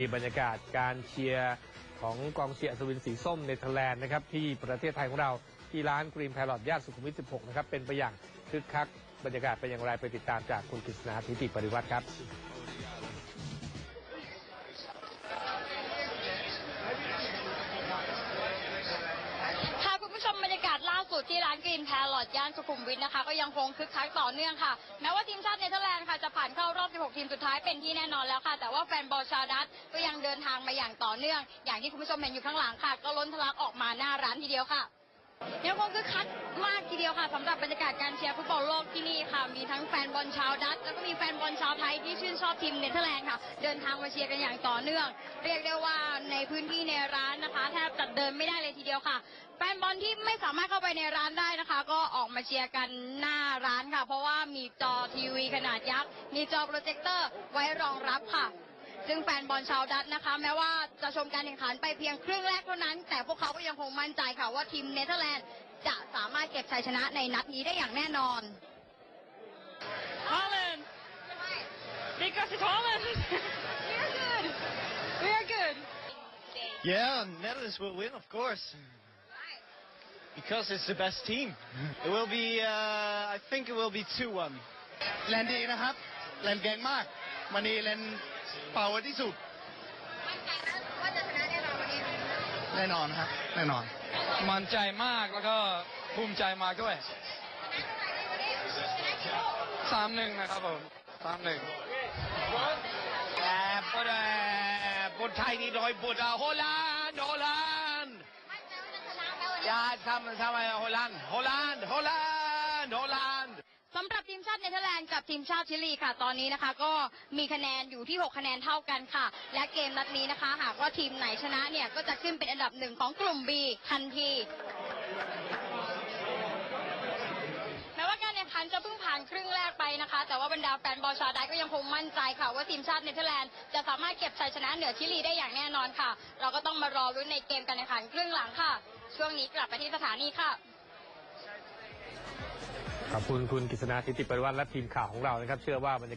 มีบรรยากาศการเชียร์ของกองเชียร์สวินสีส้มเนเธอร์แลนด์นะครับที่ประเทศไทยของเราที่ร้านกรีนแพลอตย่านสุขุมวิท 16 นะครับเป็นไปอย่างคึกคักบรรยากาศเป็นอย่างไรไปติดตามจากคุณกฤษณาธิติปริวัติครับ ที่ร้านกรีนแพรลอดย่านสุขุมวิทนะคะ ก็ยังคงคึกคักต่อเนื่องค่ะ แม้ว่าทีมชาติเนเธอร์แลนด์ค่ะจะผ่านเข้ารอบ 16 ทีมสุดท้ายเป็นที่แน่นอนแล้วค่ะ แต่ว่าแฟนบอลชาวดัตก็ยังเดินทางมาอย่างต่อเนื่อง อย่างที่คุณผู้ชมเห็นอยู่ข้างหลังค่ะ ก็ล้นทะลักออกมาหน้าร้านทีเดียวค่ะ ยังคงคึกคักมากทีเดียวค่ะสำหรับบรรยากาศการเชียร์ฟุตบอลโลกที่นี่ค่ะ มีทั้งแฟนบอลชาวดัตช์แล้วก็มีแฟนบอลชาวไทยที่ชื่นชอบทีมเนเธอร์แลนด์ค่ะ เดินทางมาเชียร์กันอย่างต่อเนื่อง เรียกได้ว่าในพื้นที่ในร้านนะคะแทบจะเดินไม่ได้เลยทีเดียวค่ะ แฟนบอลที่ไม่สามารถเข้าไปในร้านได้นะคะ ก็ออกมาเชียร์กันหน้าร้านค่ะ เพราะว่ามีจอทีวีขนาดยักษ์มีจอโปรเจคเตอร์ไว้รองรับค่ะ ซึ่งแฟนบอลชาวดัตช์นะคะ แม้ว่าจะชมการแข่งขันไปเพียงครึ่งแรกเท่านั้น แต่พวกเขาก็ยังคงมั่นใจค่ะว่าทีมเนเธอร์แลนด์จะสามารถเก็บชัยชนะในนัดนี้ได้อย่างแน่นอน Holland! Because it's Holland! We're good. We're good. Yeah, Netherlands will win, of course. Because it's the best team. It will be, uh, I think it will be 2-1. แลนดีนะครับ แลนเก่งมากมันนีแลนเป่าที่สุดมั่นใจนะว่าจะชนะแน่นอนวันนี้แน่นอนครับแน่นอน มั่นใจมากแล้วก็ภูมิใจมากด้วยสามหนึ่งนะครับผมสามหนึ่งแต่ปดบนไทยนี่โดยบุตรโฮลันด์โฮลันด์อย่าทำทำไมโฮลันด์โฮลันด์โฮลันด์โฮลันด์ สำหรับทีมชาติเนเธอร์แลนด์กับทีมชาติชิลีค่ะ ตอนนี้นะคะ ก็มีคะแนนอยู่ที่ 6 คะแนนเท่ากันค่ะ และเกมนัดนี้นะคะ หากว่าทีมไหนชนะเนี่ยก็จะขึ้นเป็นอันดับหนึ่งของกลุ่ม B ทันทีแม้ว่าการแข่งขันจะเพิ่งผ่านครึ่งแรกไปนะคะ แต่ว่าบรรดาแฟนบอลชาวไทยก็ยังคงมั่นใจค่ะ ว่าทีมชาติเนเธอร์แลนด์จะสามารถเก็บชัยชนะเหนือชิลีได้อย่างแน่นอนค่ะ เราก็ต้องมารอรุ้นในเกมการแข่งขันครึ่งหลังค่ะ ช่วงนี้กลับไปที่สถานีค่ะ ขอบคุณคุณกฤษณาทิติปริวัติและทีมข่าวของเรานะครับเชื่อว่าบรรยากาศ